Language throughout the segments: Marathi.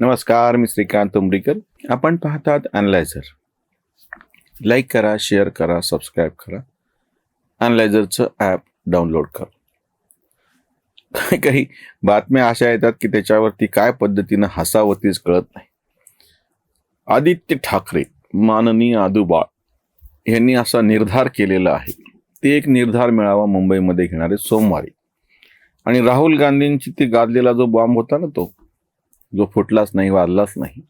नमस्कार मी श्रीकांत उमरीकर. आपण पाहतात अनलायझर लाईक करा शेअर करा सबस्क्राईब करा. अनलायझरचं ॲप डाउनलोड करा. काही काही बातम्या अशा येतात की त्याच्यावरती काय पद्धतीनं हसावतीच कळत नाही. आदित्य ठाकरे माननीय आदुबाळ यांनी असा निर्धार केलेला आहे. ते एक निर्धार मेळावा मुंबईमध्ये घेणारे सोमवारी. आणि राहुल गांधींची ती गाजलेला जो बॉम्ब होता ना तो जो फुटलाच नाही वाजलाच नाही.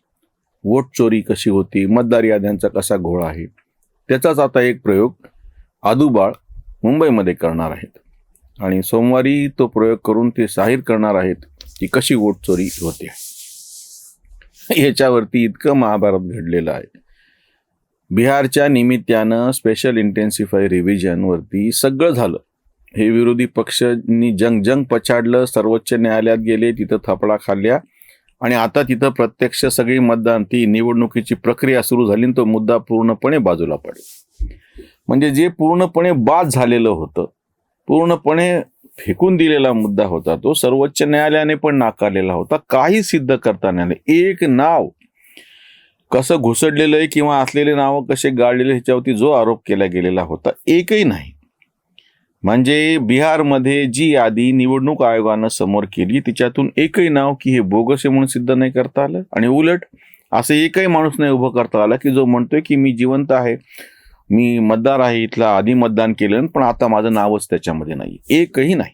वोट चोरी कशी होती मतदार याद्यांचा कसा घोळ आहे त्याचाच आता एक प्रयोग आदुबाळ मुंबईमध्ये करणार आहेत. आणि सोमवारी तो प्रयोग करून ते जाहीर करणार आहेत की कशी वोट चोरी होते. याच्यावरती इतकं महाभारत घडलेलं आहे. बिहारच्या निमित्तानं स्पेशल इंटेन्सिफाय रिव्हिजनवरती सगळं झालं. हे विरोधी पक्षांनी जंग जंग पछाडलं सर्वोच्च न्यायालयात गेले तिथं थपडा खाल्ल्या आणि आता तिथं प्रत्यक्ष सगळी मतदान ती निवडणुकीची प्रक्रिया सुरू झाली आणि तो मुद्दा पूर्णपणे बाजूला पडला. म्हणजे जे पूर्णपणे बाद झालेलं होतं पूर्णपणे फेकून दिलेला मुद्दा होता तो सर्वोच्च न्यायालयाने पण नाकारलेला होता काही सिद्ध करता नाही. एक नाव कसं घुसडलेलं आहे किंवा असलेले नावं कसे गाळलेले ह्याच्यावरती जो आरोप केला गेलेला होता एकही नाही. म्हणजे बिहारमध्ये जी यादी निवडणूक आयोगानं समोर केली तिच्यातून एकही नाव की हे बोगस आहे म्हणून सिद्ध नाही करता आलं. आणि उलट असं एकही माणूस नाही उभं करता आला की जो म्हणतोय की मी जिवंत आहे मी मतदार आहे इथला आधी मतदान केलं पण आता माझं नावच त्याच्यामध्ये नाही एकही नाही.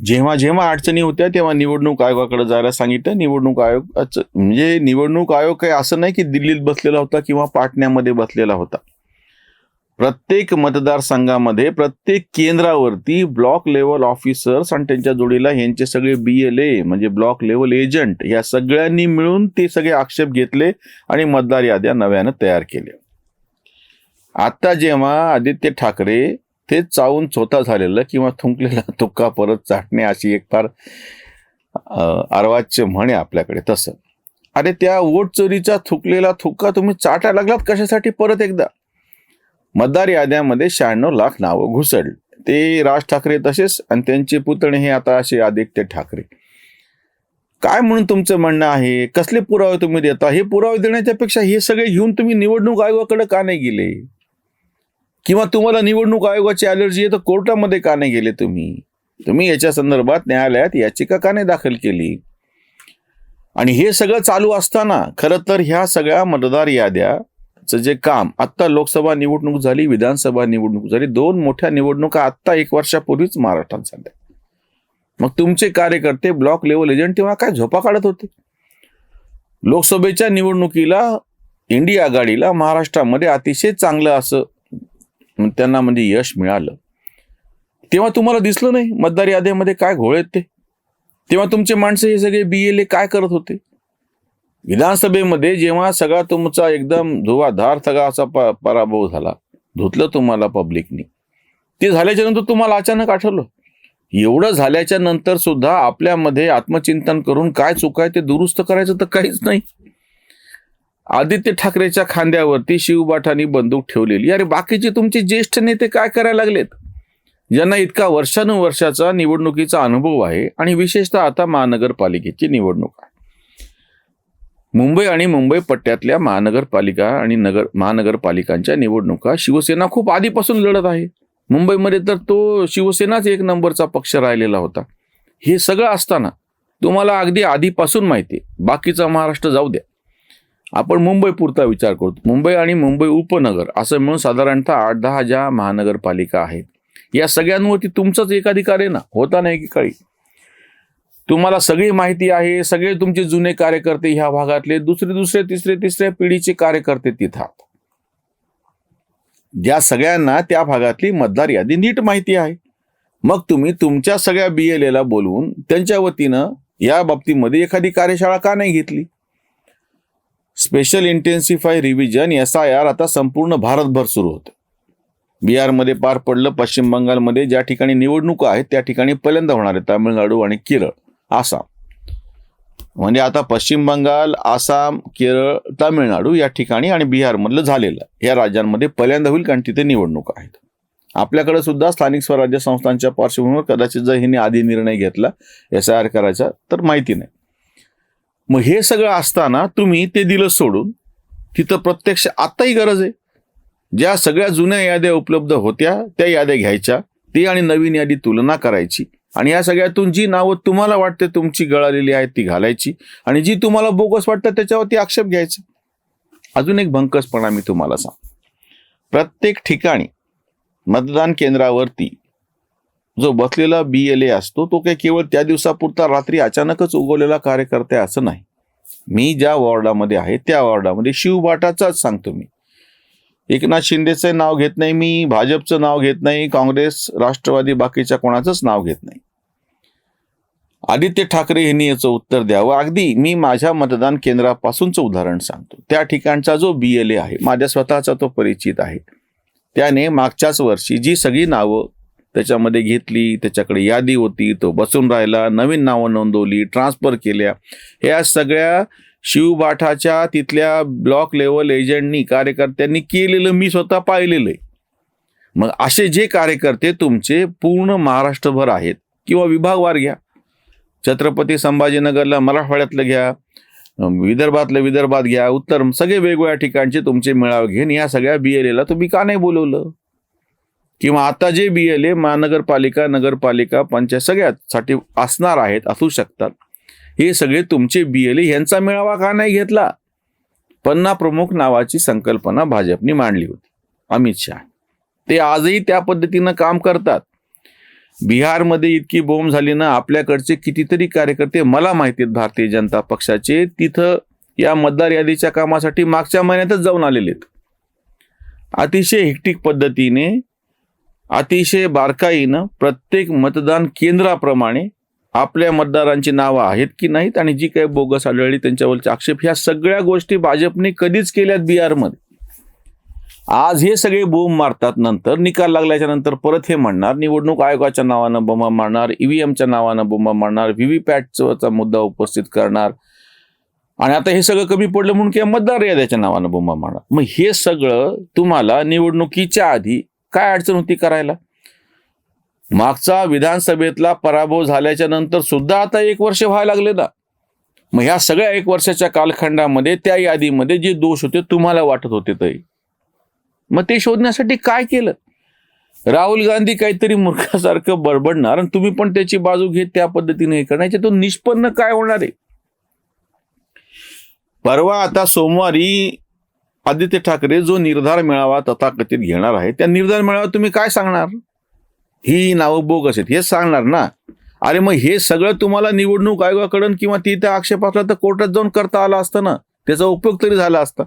जेव्हा जेव्हा अडचणी होत्या तेव्हा निवडणूक आयोगाकडे जायला सांगितलं. निवडणूक आयोग अच्छा, म्हणजे निवडणूक आयोग काही असं नाही की दिल्लीत बसलेला होता किंवा पाटण्यामध्ये बसलेला होता. प्रत्येक मतदारसंघामध्ये प्रत्येक केंद्रावरती ब्लॉक लेवल ऑफिसर्स आणि त्यांच्या जोडीला यांचे सगळे बी एल ए म्हणजे ब्लॉक लेवल एजंट या सगळ्यांनी मिळून ते सगळे आक्षेप घेतले आणि मतदार याद्या नव्यानं तयार केल्या. आता जेव्हा आदित्य ठाकरे ते चावून चोथा झालेलं किंवा थुंकलेला तुक्का परत चाटणे अशी एक फार अर्वाच्य म्हणे आपल्याकडे तसं. अरे त्या वोट चोरीचा थुकलेला थुक्का तुम्ही चाटायला लागलात कशासाठी परत एकदा? मतदार याद्यामध्ये शहाण्णव लाख नावं घुसडली. ते राज ठाकरे तसेच आणि त्यांचे पुतणे हे आता असे आदित्य ठाकरे. काय म्हणून तुमचं म्हणणं आहे? कसले पुरावे तुम्ही देता? हे पुरावे देण्याच्या पेक्षा हे सगळे घेऊन तुम्ही निवडणूक आयोगाकडे का नाही गेले? किंवा तुम्हाला निवडणूक आयोगाची अलर्जी आहे तर कोर्टामध्ये का नाही गेले तुम्ही? तुम्ही याच्या संदर्भात न्यायालयात याचिका का नाही दाखल केली? आणि हे सगळं चालू असताना खरं तर ह्या सगळ्या मतदार याद्या जे काम आत्ता लोकसभा निवडणूक झाली विधानसभा निवडणूक झाली दोन मोठ्या निवडणुका आत्ता एक वर्षापूर्वीच महाराष्ट्रात झाल्या. मग तुमचे कार्यकर्ते ब्लॉक लेवल एजंट तेव्हा काय झोपा काढत होते? लोकसभेच्या निवडणुकीला इंडिया आघाडीला महाराष्ट्रामध्ये अतिशय चांगलं असं त्यांना म्हणजे यश मिळालं. तेव्हा तुम्हाला दिसलं नाही मतदार याद्यामध्ये काय घोळ आहेत ते? तेव्हा तुमचे माणसं हे सगळे बी एल ए काय करत होते? विधानसभेमध्ये जेव्हा सगळा तुमचा एकदम धुवाधार सगळा असा प पराभव झाला धुतलं तुम्हाला पब्लिकनी ते झाल्याच्यानंतर तुम्हाला अचानक आठवलं? एवढं झाल्याच्यानंतर सुद्धा आपल्यामध्ये आत्मचिंतन करून काय चूक आहे ते दुरुस्त करायचं तर काहीच नाही. आदित्य ठाकरेच्या खांद्यावरती शिवबाठांनी बंदूक ठेवलेली. अरे बाकीचे तुमचे ज्येष्ठ नेते काय करायला लागलेत? ज्यांना इतका वर्षानुवर्षाचा निवडणुकीचा अनुभव आहे आणि विशेषतः आता महानगरपालिकेची निवडणूक आहे. मुंबई आणि मुंबई पट्ट्यातल्या महानगरपालिका आणि नगर महानगरपालिकांच्या निवडणुका शिवसेना खूप आधीपासून लढत आहे. मुंबईमध्ये तर तो शिवसेनाच एक नंबरचा पक्ष राहिलेला होता. हे सगळं असताना तुम्हाला अगदी आधीपासून माहिती आहे. बाकीचा महाराष्ट्र जाऊ द्या. आपण मुंबई पुरता विचार करतो. मुंबई आणि मुंबई उपनगर असं मिळून साधारणतः आठ दहा ज्या महानगरपालिका आहेत या सगळ्यांवरती तुमचाच एकाधिकार आहे ना? होता नाही की काही? तुम्हाला सगळी माहिती आहे सगळे तुमचे जुने कार्यकर्ते ह्या भागातले दुसरे दुसरे तिसरे तिसऱ्या पिढीचे कार्यकर्ते तिथं. ज्या सगळ्यांना त्या भागातली मतदार यादी नीट माहिती आहे. मग तुम्ही तुमच्या सगळ्या बी एल एला बोलवून त्यांच्या वतीनं या बाबतीमध्ये एखादी कार्यशाळा का नाही घेतली? Special intensify revision S I R आता संपूर्ण भारतभर सुरू होतं. बिहारमध्ये पार पडलं पश्चिम बंगालमध्ये ज्या ठिकाणी निवडणुका आहेत त्या ठिकाणी पहिल्यांदा होणार आहे तामिळनाडू आणि केरळ. आसाम. म्हणजे आता पश्चिम बंगाल आसाम केरळ तामिळनाडू या ठिकाणी आणि बिहारमधलं झालेलं या राज्यांमध्ये पहिल्यांदा होईल कारण तिथे निवडणुका आहेत. आपल्याकडे सुद्धा स्थानिक स्वराज्य संस्थांच्या पार्श्वभूमीवर कदाचित जर हिने आधी निर्णय घेतला एस आय आर करायचा तर माहिती नाही. मग हे सगळं असताना तुम्ही ते दिलं सोडून तिथं प्रत्यक्ष आत्ताही गरज आहे. ज्या सगळ्या जुन्या याद्या उपलब्ध होत्या त्या याद्या घ्यायच्या ती आणि नवीन यादी तुलना करायची. आणि या सगळ्यातून जी नावं तुम्हाला वाटते तुमची गळालेली आहेत ती घालायची आणि जी तुम्हाला बोगस वाटतं त्याच्यावरती आक्षेप घ्यायचा. अजून एक भंकसपणा मी तुम्हाला सांग प्रत्येक ठिकाणी मतदान केंद्रावरती जो बसलेला बी एल ए असतो तो काही केवळ त्या दिवसापुरता रात्री अचानकच उगवलेला कार्यकर्ता असं नाही. मी ज्या वॉर्डामध्ये आहे त्या वॉर्डामध्ये शिवबाटाचाच सांगतो मी. एकनाथ शिंदेचं नाव घेत नाही मी भाजपचं नाव घेत नाही काँग्रेस राष्ट्रवादी बाकीच्या कोणाचंच नाव घेत नाही. आदित्य ठाकरे यांनी याचं उत्तर द्यावं. अगदी मी माझ्या मतदान केंद्रापासूनचं उदाहरण सांगतो. त्या ठिकाणचा जो बी एल ए आहे माझ्या स्वतःचा तो परिचित आहे. त्याने मागच्याच वर्षी जी सगळी नावं त्याच्यामध्ये घेतली त्याच्याकडे यादी होती तो बसून राहिला नवीन नावं नोंदवली ट्रान्सफर केल्या. ह्या सगळ्या शिवबाठाच्या तिथल्या ब्लॉक लेवल एजंटनी कार्यकर्त्यांनी केलेलं मी स्वतः पाहिलेलं आहे. मग असे जे कार्यकर्ते तुमचे पूर्ण महाराष्ट्रभर आहेत किंवा विभागवार घ्या. छत्रपती संभाजीनगरला मराठवाड्यातलं घ्या विदर्भातलं विदर्भात घ्या उत्तर सगळे वेगवेगळ्या ठिकाणचे तुमचे मेळावे घेऊन या सगळ्या बी एल एला तुम्ही का नाही बोलवलं? किंवा आता जे बी एल ए महानगरपालिका नगरपालिका पंचायत सगळ्यासाठी असणार आहेत असू शकतात. हे सगळे तुमचे बी एल ए यांचा मेळावा का नाही घेतला? पन्ना प्रमुख नावाची संकल्पना भाजपने मांडली होती. अमित शहा. ते आजही त्या पद्धतीनं काम करतात. बिहारमध्ये इतकी बोंब झाली ना आपल्याकडचे कितीतरी कार्यकर्ते मला माहिती आहेत भारतीय जनता पक्षाचे तिथं या मतदार यादीच्या कामासाठी मागच्या महिन्यातच जाऊन आलेले आहेत. अतिशय हेक्टिक पद्धतीने अतिशय बारकाईनं प्रत्येक मतदान केंद्राप्रमाणे आपल्या मतदारांची नावं आहेत की नाहीत आणि जी काही बोगस आढळली त्यांच्यावरचे आक्षेप ह्या सगळ्या गोष्टी भाजपने कधीच केल्यात बिहारमध्ये. आज हे सगळे बोंब मारतात नंतर निकाल लागल्याच्या नंतर परत हे म्हणणार निवडणूक आयोगाच्या नावानं बोंबा मारणार ईव्हीएमच्या नावानं बोंबा मारणार व्हीव्हीपॅटचा मुद्दा उपस्थित करणार. आणि आता हे सगळं कमी पडलं म्हणून किंवा मतदार याद्याच्या नावानं बोंबा मारणार. मग हे सगळं तुम्हाला निवडणुकीच्या आधी काय अडचण होती करायला? मागचा विधानसभेतला पराभव झाल्याच्यानंतर सुद्धा आता एक वर्ष व्हायला लागले ना. मग ह्या सगळ्या एक वर्षाच्या कालखंडामध्ये त्या यादीमध्ये जे दोष होते तुम्हाला वाटत होते तरी. मग ते शोधण्यासाठी काय केलं? राहुल गांधी काहीतरी मूर्खासारखं बडबडणार आणि तुम्ही पण त्याची बाजू घेत त्या पद्धतीने हे करण्याचे तो निष्पन्न काय होणार आहे? परवा आता सोमवारी आदित्य ठाकरे जो निर्धार मेळावा तथाकथित घेणार आहे त्या निर्धार मेळावा तुम्ही काय सांगणार? ही नावं बोगस आहेत. हे सांगणार ना. अरे मग हे सगळं तुम्हाला निवडणूक आयोगाकडून किंवा तिथे आक्षेप असला तर कोर्टात जाऊन करता आला असतं ना. त्याचा उपयोग तरी झाला असता.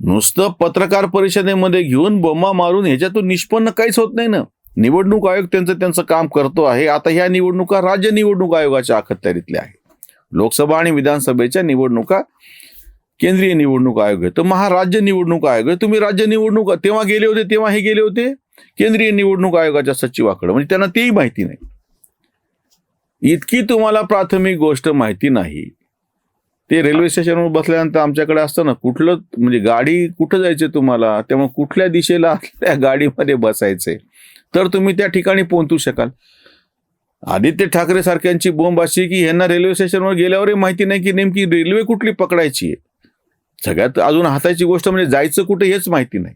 नुसतं पत्रकार परिषदेमध्ये घेऊन बोंबा मारून ह्याच्यातून निष्पन्न काहीच होत नाही ना. निवडणूक आयोग त्यांचं त्यांचं काम करतो आहे. आता ह्या निवडणुका राज्य निवडणूक आयोगाच्या अखत्यारीतल्या आहेत. लोकसभा आणि विधानसभेच्या निवडणुका केंद्रीय निवडणूक आयोग आहे. तर महाराज्य निवडणूक आयोग आहे. तुम्ही राज्य निवडणूक तेव्हा गेले होते तेव्हा हे गेले होते? केंद्रीय निवडणूक आयोगाच्या सचिवाकडं. म्हणजे त्यांना तेही माहिती नाही. इतकी तुम्हाला प्राथमिक गोष्ट माहिती नाही. ते रेल्वे स्टेशनवर बसल्यानंतर आमच्याकडे असतं ना कुठलं म्हणजे गाडी कुठं जायचे तुम्हाला? त्यामुळे कुठल्या दिशेला त्या गाडीमध्ये बसायचे? तर तुम्ही त्या ठिकाणी पोहोचू शकाल. आदित्य ठाकरे सारख्यांची बोंब अशी की यांना रेल्वे स्टेशनवर गेल्यावरही माहिती नाही की नेमकी रेल्वे कुठली पकडायची आहे. सगळ्यात अजून हाताची गोष्ट म्हणजे जायचं कुठे हेच माहिती नाही.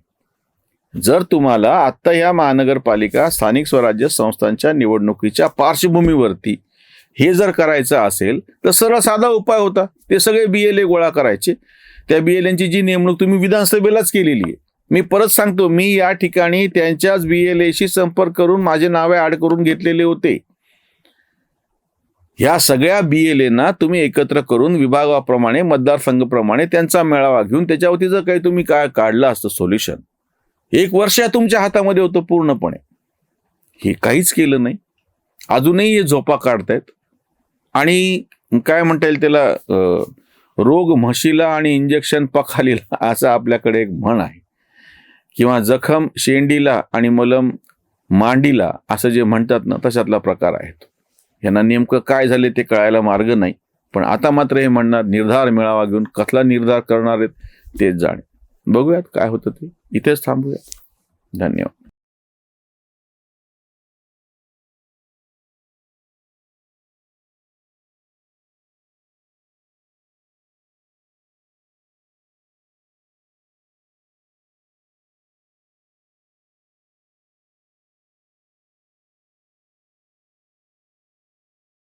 जर तुम्हाला आत्ता या महानगरपालिका स्थानिक स्वराज्य संस्थांच्या निवडणुकीच्या पार्श्वभूमीवरती हे जर करायचं असेल तर सरळ साधा उपाय होता. ते सगळे बी एल ए गोळा करायचे. त्या बी एल एनची जी नेमणूक तुम्ही विधानसभेलाच केलेली आहे. मी परत सांगतो मी या ठिकाणी त्यांच्याच बी एल एशी संपर्क करून माझे नावे ऍड करून घेतलेले होते. ह्या सगळ्या बी एल एना तुम्ही एकत्र करून विभागाप्रमाणे मतदारसंघप्रमाणे त्यांचा मेळावा घेऊन त्याच्यावरती जर काही तुम्ही काय काढलं असतं सोल्युशन एक वर्ष तुमच्या हातामध्ये होतं पूर्णपणे. हे काहीच केलं नाही. अजूनही हे झोपा काढतायत. आणि काय म्हणता येईल त्याला रोग म्हशीला आणि इंजेक्शन पखालीला असं आपल्याकडे एक म्हण आहे. किंवा जखम शेंडीला आणि मलम मांडीला असं जे म्हणतात ना तशातला प्रकार आहेत. यांना नेमकं काय झाले ते कळायला मार्ग नाही. पण आता मात्र हे म्हणणार निर्धार मेळावा घेऊन कसला निर्धार करणार आहेत तेच जाणे बघूयात काय होतं ते. इथेच थांबूया धन्यवाद.